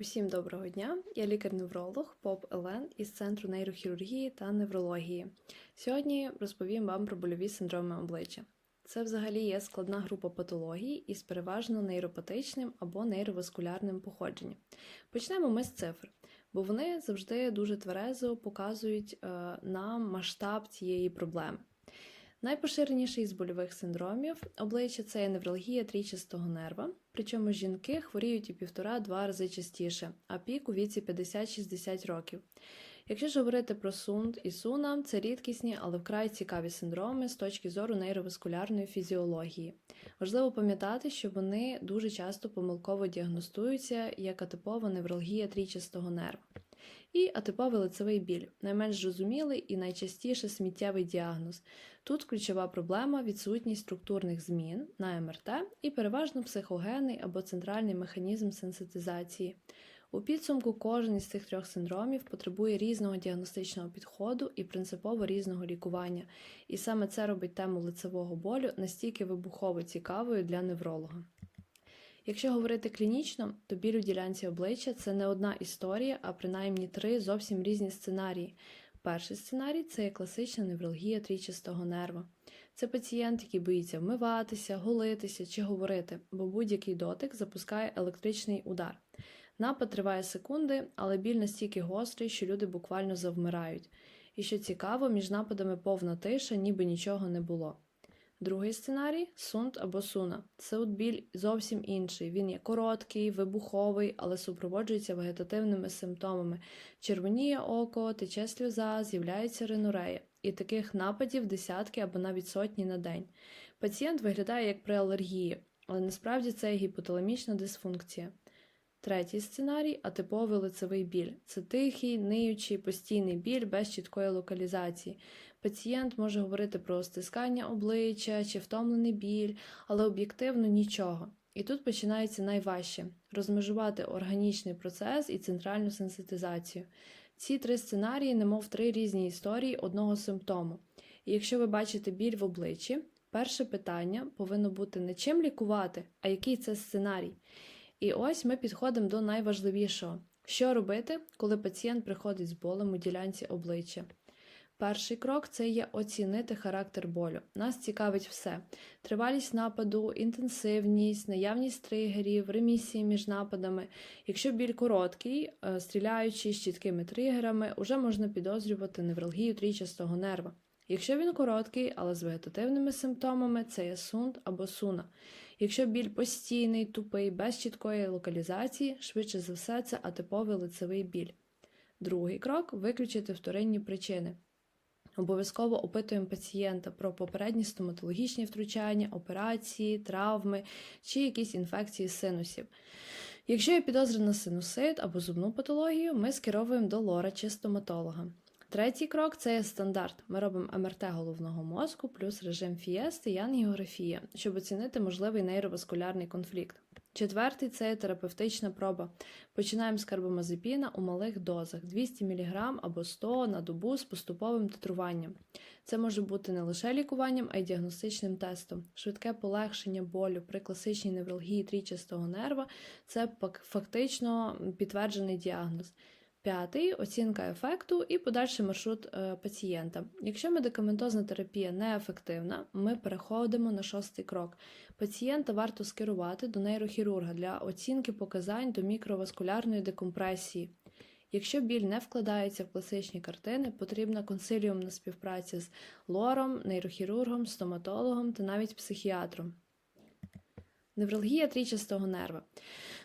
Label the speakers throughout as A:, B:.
A: Усім доброго дня! Я лікар-невролог ПОП ЛН із Центру нейрохірургії та неврології. Сьогодні розповім вам про больові синдроми обличчя. Це взагалі є складна група патологій із переважно нейропатичним або нейроваскулярним походженням. Почнемо ми з цифр, бо вони завжди дуже тверезо показують е, нам масштаб цієї проблеми. Найпоширеніший з больових синдромів обличчя це є невралгія трійчастого нерва, причому жінки хворіють у півтора-два рази частіше, а пік у віці 50-60 років. Якщо ж говорити про сунд і суна, це рідкісні, але вкрай цікаві синдроми з точки зору нейроваскулярної фізіології. Важливо пам'ятати, що вони дуже часто помилково діагностуються як атипова невралгія трійчастого нерва. І атиповий лицевий біль найменш зрозумілий і найчастіше сміттєвий діагноз. Тут ключова проблема відсутність структурних змін на МРТ і переважно психогенний або центральний механізм сенситизації. У підсумку кожен із цих трьох синдромів потребує різного діагностичного підходу і принципово різного лікування, і саме це робить тему лицевого болю настільки вибухово цікавою для невролога. Якщо говорити клінічно, то біль у ділянці обличчя це не одна історія, а принаймні три зовсім різні сценарії. Перший сценарій це класична невралгія трійчастого нерва. Це пацієнт, який боїться вмиватися, голитися чи говорити, бо будь-який дотик запускає електричний удар. Напад триває секунди, але біль настільки гострий, що люди буквально завмирають. І що цікаво, між нападами повна тиша, ніби нічого не було. Другий сценарій сунд або суна. Це от біль зовсім інший. Він є короткий, вибуховий, але супроводжується вегетативними симптомами. Червоніє око, тече сльоза, з'являється ринурея. І таких нападів десятки або навіть сотні на день. Пацієнт виглядає як при алергії, але насправді це гіпоталамічна дисфункція. Третій сценарій атиповий лицевий біль. Це тихий, ниючий, постійний біль без чіткої локалізації. Пацієнт може говорити про стискання обличчя чи втомлений біль, але об'єктивно нічого. І тут починається найважче розмежувати органічний процес і центральну сенситизацію. Ці три сценарії, немов три різні історії одного симптому. І якщо ви бачите біль в обличчі, перше питання повинно бути не чим лікувати, а який це сценарій. І ось ми підходимо до найважливішого: що робити, коли пацієнт приходить з болем у ділянці обличчя. Перший крок це є оцінити характер болю. Нас цікавить все: тривалість нападу, інтенсивність, наявність тригерів, ремісії між нападами. Якщо біль короткий, е, стріляючи з чіткими тригерами, уже можна підозрювати невралгію трійчастого нерва. Якщо він короткий, але з вегетативними симптомами, це є сунд або суна. Якщо біль постійний, тупий, без чіткої локалізації, швидше за все, це атиповий лицевий біль. Другий крок виключити вторинні причини. Обов'язково опитуємо пацієнта про попередні стоматологічні втручання, операції, травми чи якісь інфекції синусів. Якщо є підозра на синусит або зубну патологію, ми скеровуємо до лора чи стоматолога. Третій крок це є стандарт. Ми робимо МРТ головного мозку плюс режим фієсти і ангіографія, щоб оцінити можливий нейроваскулярний конфлікт. Четвертий це терапевтична проба. Починаємо з карбамазепіна у малих дозах 200 мг або 100 на добу з поступовим титруванням. Це може бути не лише лікуванням, а й діагностичним тестом. Швидке полегшення болю при класичній невралгії трійчастого нерва це фактично підтверджений діагноз. П'ятий оцінка ефекту і подальший маршрут е, пацієнта. Якщо медикаментозна терапія неефективна, ми переходимо на шостий крок. Пацієнта варто скерувати до нейрохірурга для оцінки показань до мікроваскулярної декомпресії. Якщо біль не вкладається в класичні картини, потрібна консиліумна співпраця з лором, нейрохірургом, стоматологом та навіть психіатром. Невралгія трійчастого нерва.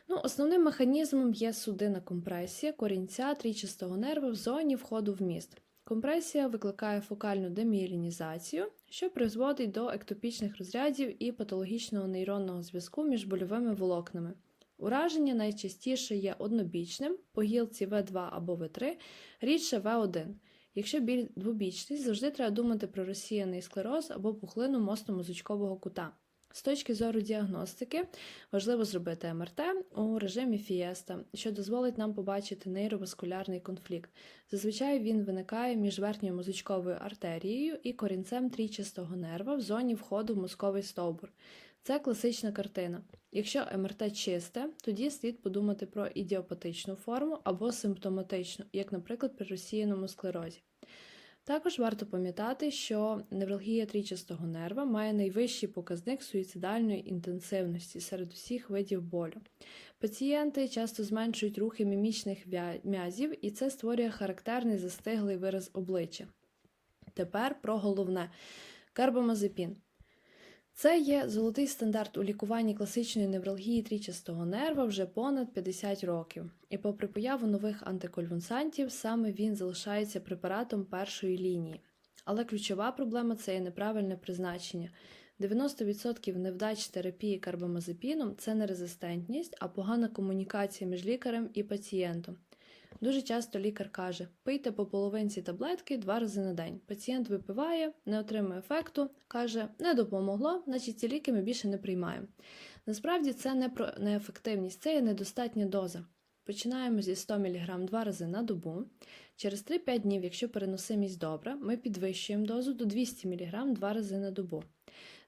A: Ну, Основним механізмом є судинна компресія корінця трійчастого нерва в зоні входу в міст. Компресія викликає фокальну деміелінізацію, що призводить до ектопічних розрядів і патологічного нейронного зв'язку між больовими волокнами. Ураження найчастіше є однобічним, по гілці В2 або В3, рідше В1. Якщо біль двобічний, завжди треба думати про розсіяний склероз або пухлину мозкового кута. З точки зору діагностики важливо зробити МРТ у режимі фієста, що дозволить нам побачити нейроваскулярний конфлікт. Зазвичай він виникає між верхньою мозочковою артерією і корінцем трійчастого нерва в зоні входу в мозковий стовбур. Це класична картина. Якщо МРТ чисте, тоді слід подумати про ідіопатичну форму або симптоматичну, як, наприклад, при розсіяному склерозі. Також варто пам'ятати, що невралгія трічастого нерва має найвищий показник суїцидальної інтенсивності серед усіх видів болю. Пацієнти часто зменшують рухи мімічних м'язів, і це створює характерний застиглий вираз обличчя. Тепер про головне карбамазепін. Це є золотий стандарт у лікуванні класичної невралгії трічастого нерва вже понад 50 років. І попри появу нових антиконвульсантів, саме він залишається препаратом першої лінії. Але ключова проблема це є неправильне призначення. 90% невдач терапії карбамазепіном це не резистентність, а погана комунікація між лікарем і пацієнтом. Дуже часто лікар каже: пийте по половинці таблетки два рази на день. Пацієнт випиває, не отримує ефекту, каже, не допомогло, значить ці ліки ми більше не приймаємо. Насправді це не про неефективність, це є недостатня доза. Починаємо зі 100 мг два рази на добу. Через 3-5 днів, якщо переносимість добра, ми підвищуємо дозу до 200 мг два рази на добу.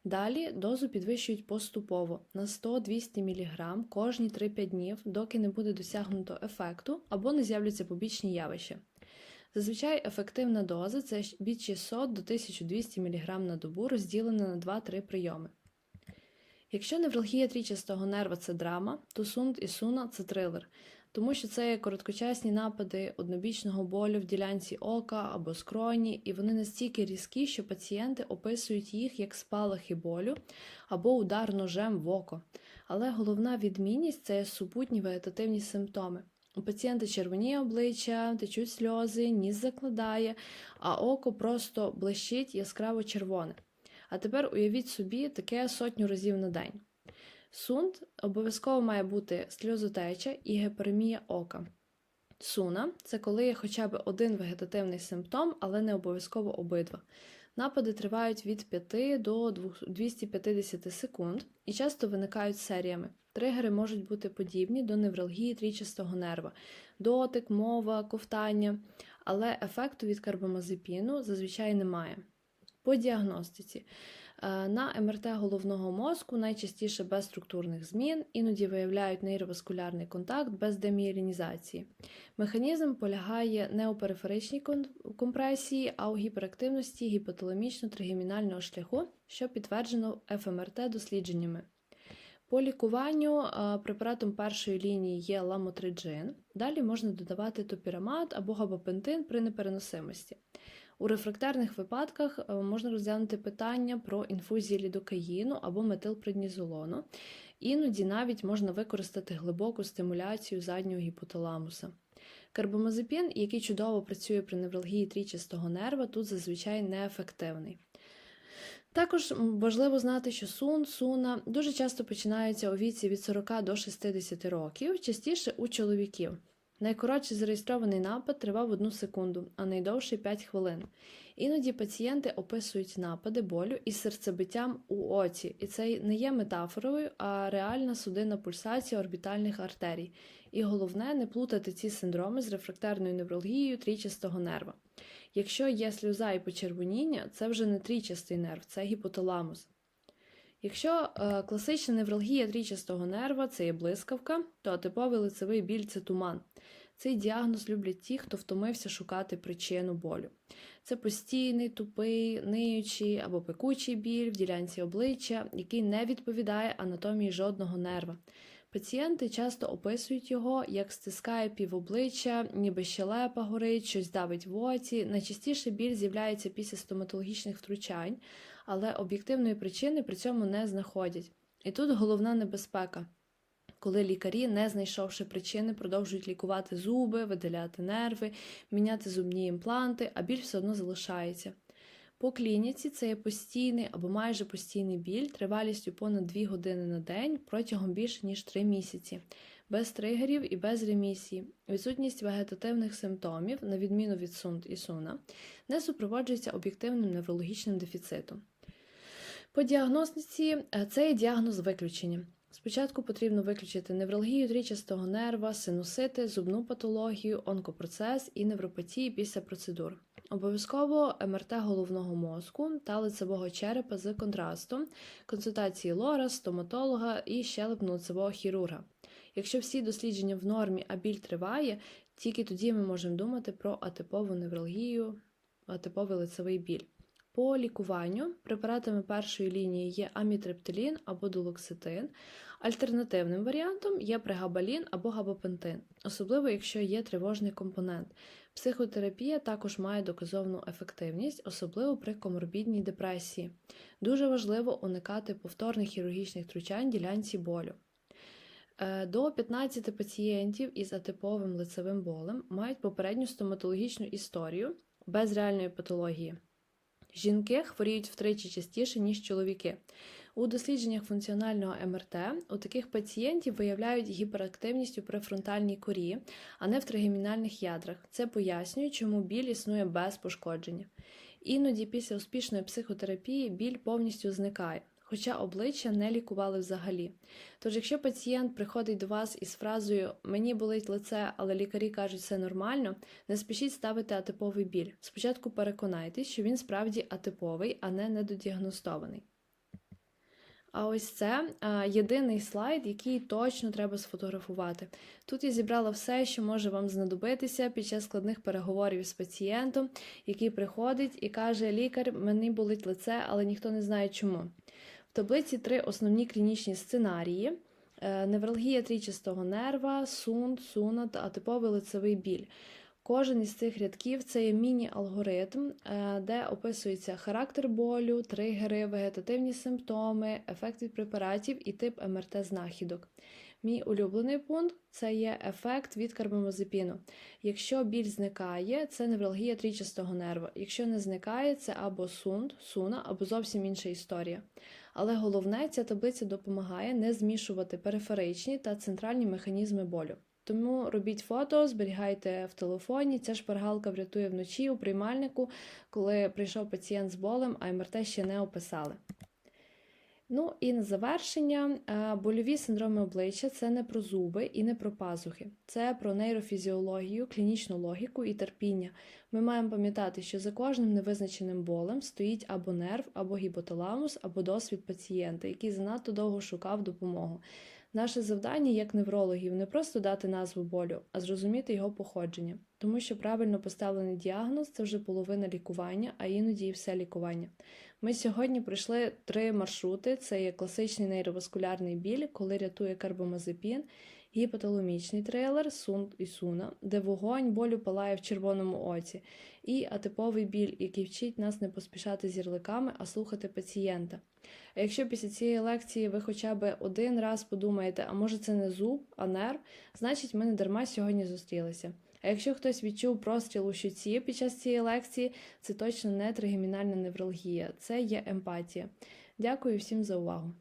A: Далі дозу підвищують поступово на 100-200 мг кожні 3-5 днів, доки не буде досягнуто ефекту або не з'являться побічні явища. Зазвичай ефективна доза це від 600 до 1200 мг на добу, розділена на 2-3 прийоми. Якщо невралгія трічастого нерва це драма, то сунт і суна це трилер, тому що це короткочасні напади однобічного болю в ділянці ока або скроні, і вони настільки різкі, що пацієнти описують їх як спалахи болю або удар ножем в око. Але головна відмінність це супутні вегетативні симптоми. У пацієнта червоніє обличчя, течуть сльози, ніс закладає, а око просто блищить яскраво червоне. А тепер уявіть собі таке сотню разів на день. Сунт обов'язково має бути сльозотеча і геперемія ока. Суна це коли є хоча б один вегетативний симптом, але не обов'язково обидва. Напади тривають від 5 до 250 секунд і часто виникають серіями. Тригери можуть бути подібні до невралгії трічастого нерва, дотик, мова, ковтання, але ефекту від карбамазепіну зазвичай немає. По діагностиці. Е, На МРТ головного мозку найчастіше без структурних змін, іноді виявляють нейроваскулярний контакт без деміелінізації. Механізм полягає не у периферичній компресії, а у гіперактивності гіпоталамічно-тригемінального шляху, що підтверджено ФМРТ дослідженнями. По лікуванню е, препаратом першої лінії є ламотриджин. Далі можна додавати топірамат або габапентин при непереносимості. У рефрактерних випадках е, можна розглянути питання про інфузії лідокаїну або метилпреднізолону. Іноді навіть можна використати глибоку стимуляцію заднього гіпоталамуса. Карбамазепін, який чудово працює при невралгії трічастого нерва, тут зазвичай неефективний. Також важливо знати, що сун, суна дуже часто починаються у віці від 40 до 60 років, частіше у чоловіків. Найкоротший зареєстрований напад тривав 1 секунду, а найдовший 5 хвилин. Іноді пацієнти описують напади болю із серцебиттям у оці, і це не є метафорою, а реальна судинна пульсація орбітальних артерій. І головне не плутати ці синдроми з рефрактерною невралгією трічастого нерва. Якщо є сльоза і почервоніння, це вже не трічастий нерв, це гіпоталамус. Якщо е, класична невралгія трічастого нерва це є блискавка, то типовий лицевий біль це туман. Цей діагноз люблять ті, хто втомився шукати причину болю. Це постійний, тупий, ниючий або пекучий біль в ділянці обличчя, який не відповідає анатомії жодного нерва. Пацієнти часто описують його, як стискає півобличчя, ніби щелепа горить, щось давить в оці. Найчастіше біль з'являється після стоматологічних втручань, але об'єктивної причини при цьому не знаходять. І тут головна небезпека, коли лікарі, не знайшовши причини, продовжують лікувати зуби, видаляти нерви, міняти зубні імпланти, а біль все одно залишається. По клініці це є постійний або майже постійний біль тривалістю понад 2 години на день протягом більше ніж 3 місяці, без тригерів і без ремісії. Відсутність вегетативних симптомів, на відміну від сунт і суна, не супроводжується об'єктивним неврологічним дефіцитом. По діагностиці е, це є діагноз виключення. Спочатку потрібно виключити невралгію трічастого нерва, синусити, зубну патологію, онкопроцес і невропатії після процедур. Обов'язково МРТ головного мозку та лицевого черепа з контрастом, консультації лора, стоматолога і щелепно-лицевого хірурга. Якщо всі дослідження в нормі, а біль триває, тільки тоді ми можемо думати про атипову невралгію, атиповий лицевий біль. По лікуванню препаратами першої лінії є амітриптилін або дулоксетин. Альтернативним варіантом є прегабалін або габапентин, особливо якщо є тривожний компонент. Психотерапія також має доказовну ефективність, особливо при коморбідній депресії. Дуже важливо уникати повторних хірургічних втручань ділянці болю. Е, До 15 пацієнтів із атиповим лицевим болем мають попередню стоматологічну історію без реальної патології. Жінки хворіють втричі частіше, ніж чоловіки. У дослідженнях функціонального МРТ у таких пацієнтів виявляють гіперактивність у префронтальній корі, а не в тригемінальних ядрах. Це пояснює, чому біль існує без пошкодження. Іноді після успішної психотерапії біль повністю зникає, хоча обличчя не лікували взагалі. Тож, якщо пацієнт приходить до вас із фразою Мені болить лице, але лікарі кажуть, все нормально, не спішіть ставити атиповий біль. Спочатку переконайтесь, що він справді атиповий, а не недодіагностований. А ось це а, єдиний слайд, який точно треба сфотографувати. Тут я зібрала все, що може вам знадобитися під час складних переговорів з пацієнтом, який приходить і каже: Лікар, мені болить лице, але ніхто не знає чому. В таблиці три основні клінічні сценарії: Е, невралгія трічастого нерва, сунд, суна та атиповий лицевий біль. Кожен із цих рядків це є міні-алгоритм, е, де описується характер болю, тригери, вегетативні симптоми, ефект від препаратів і тип МРТ-знахідок. Мій улюблений пункт це є ефект від карбамазепіну. Якщо біль зникає, це невралгія трічастого нерва. Якщо не зникає, це або сунд, суна, або зовсім інша історія. Але головне, ця таблиця допомагає не змішувати периферичні та центральні механізми болю. Тому робіть фото, зберігайте в телефоні. Ця шпаргалка врятує вночі у приймальнику, коли прийшов пацієнт з болем, а МРТ ще не описали. Ну і на завершення, е, больові синдроми обличчя це не про зуби і не про пазухи, це про нейрофізіологію, клінічну логіку і терпіння. Ми маємо пам'ятати, що за кожним невизначеним болем стоїть або нерв, або гіпоталамус, або досвід пацієнта, який занадто довго шукав допомогу. Наше завдання як неврологів не просто дати назву болю, а зрозуміти його походження, тому що правильно поставлений діагноз це вже половина лікування, а іноді і все лікування. Ми сьогодні пройшли три маршрути: це є класичний нейроваскулярний біль, коли рятує карбамазепін, гіпоталамічний трейлер, сун і суна, де вогонь болю палає в червоному оці, і атиповий біль, який вчить нас не поспішати з ярликами, а слухати пацієнта. А якщо після цієї лекції ви хоча б один раз подумаєте, а може це не зуб, а нерв, значить ми не дарма сьогодні зустрілися. А якщо хтось відчув простріл у щуці під час цієї лекції, це точно не тригемінальна невралгія, це є емпатія. Дякую всім за увагу.